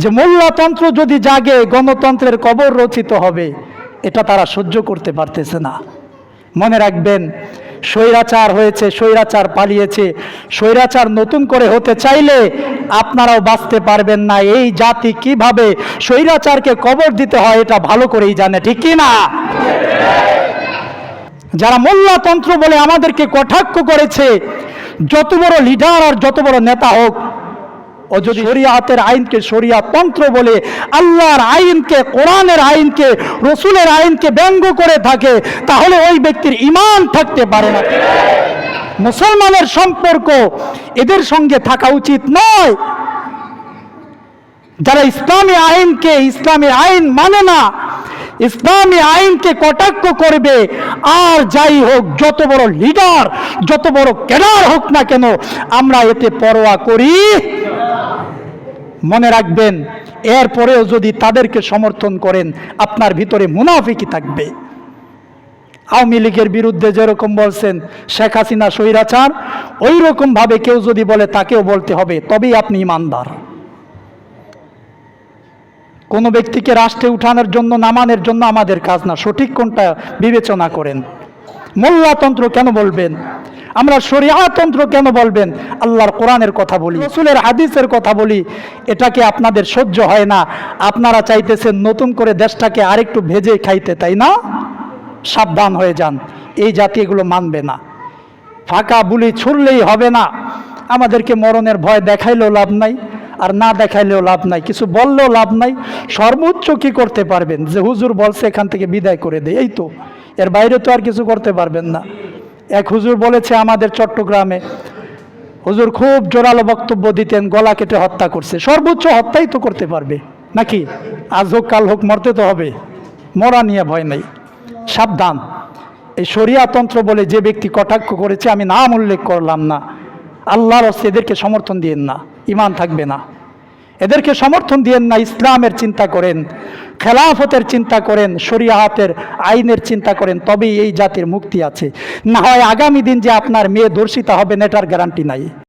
যে মোল্লাতন্ত্র যদি জাগে, গণতন্ত্রের কবর রচিত হবে, এটা তারা সহ্য করতে পারতেছে না। মনে রাখবেন, স্বৈরাচার হয়েছে, স্বৈরাচার পালিয়েছে। স্বৈরাচার নতুন করে হতে চাইলে আপনারাও বাঁচতে পারবেন না। এই জাতি কীভাবে স্বৈরাচারকে কবর দিতে হয়, এটা ভালো করেই জানে, ঠিক কি না? যারা মোল্লাতন্ত্র বলে আমাদেরকে কটাক্ষ করেছে, যত বড় লিডার আর যত বড় নেতা হোক ও যদি শরিয়াতের আইনকে শরিয়াতন্ত্র বলে, আল্লাহর আইনকে, কোরআনের আইনকে, রসুলের আইনকে ব্যঙ্গ করে থাকে, তাহলে ওই ব্যক্তির ইমান থাকতে পারে না। মুসলমানের সম্পর্ক এদের সঙ্গে থাকা উচিত নয়। যারা ইসলামী আইনকে, ইসলামী আইন মানে না, ইসলামী আইনকে কটাক্ষ করবে, আর যাই হোক, যত বড় লিডার যত বড় ক্যাডার হোক না কেন, আমরা এতে পরোয়া করি। মনে রাখবেন, এরপরেও যদি তাদেরকে সমর্থন করেন, আপনার ভিতরে মুনাফিকি থাকবে। আওয়ামী লীগের বিরুদ্ধে যেরকম বলছেন, শেখ হাসিনা স্বৈরাচার ওই রকমভাবে কেউ যদি বলে, তাকেও বলতে হবে, তবেই আপনি ইমানদার। কোনো ব্যক্তিকে রাষ্ট্রে উঠানোর জন্য, নামানোর জন্য আমাদের কাজ না, সঠিক কোনটা বিবেচনা করেন। মোল্লাতন্ত্র কেন বলবেন? আমরা শরিয়াতন্ত্র কেন বলবেন? আল্লাহর কোরআনের কথা বলি রসুলের হাদিসের কথা বলি। এটাকে আপনাদের সহ্য হয় না। আপনারা চাইতেছেন নতুন করে দেশটাকে আরেকটু ভেজে খাইতে তাই না? সাবধান হয়ে যান। এই জাতি এগুলো মানবে না। ফাঁকা বুলি ছুড়লেই হবে না। আমাদেরকে মরণের ভয় দেখাইলেও লাভ নাই আর না দেখাইলেও লাভ নাই। কিছু বললেও লাভ নাই। সর্বোচ্চ কি করতে পারবেন? যে হুজুর বলছে এখান থেকে বিদায় করে দেয়। এই তো। এর বাইরে তো আর কিছু করতে পারবেন না। এক হুজুর বলেছে আমাদের চট্টগ্রামে, হুজুর, খুব জোরালো বক্তব্য দিতেন, গলা কেটে হত্যা করছে। সর্বোচ্চ হত্যাই তো করতে পারবে, নাকি? আজ হোক, কাল হোক, মরতে তো হবে। মরা নিয়ে ভয় নেই। সাবধান। এই শরিয়াতন্ত্র বলে যে ব্যক্তি কটাক্ষ করেছে, আমি নাম উল্লেখ করলাম না। আল্লাহর হস্তে এদেরকে সমর্থন দিয়েন না। ইমান থাকবে না। এদেরকে সমর্থন দিয়েন না, ইসলামের চিন্তা করেন। খেলাফতের চিন্তা করেন শরিয়াহাতের আইনের চিন্তা করেন, তবেই এই জাতির মুক্তি আছে। না হয় আগামী দিন যে আপনার মেয়ে দর্শিতা হবে, নেটার গ্যারান্টি নাই।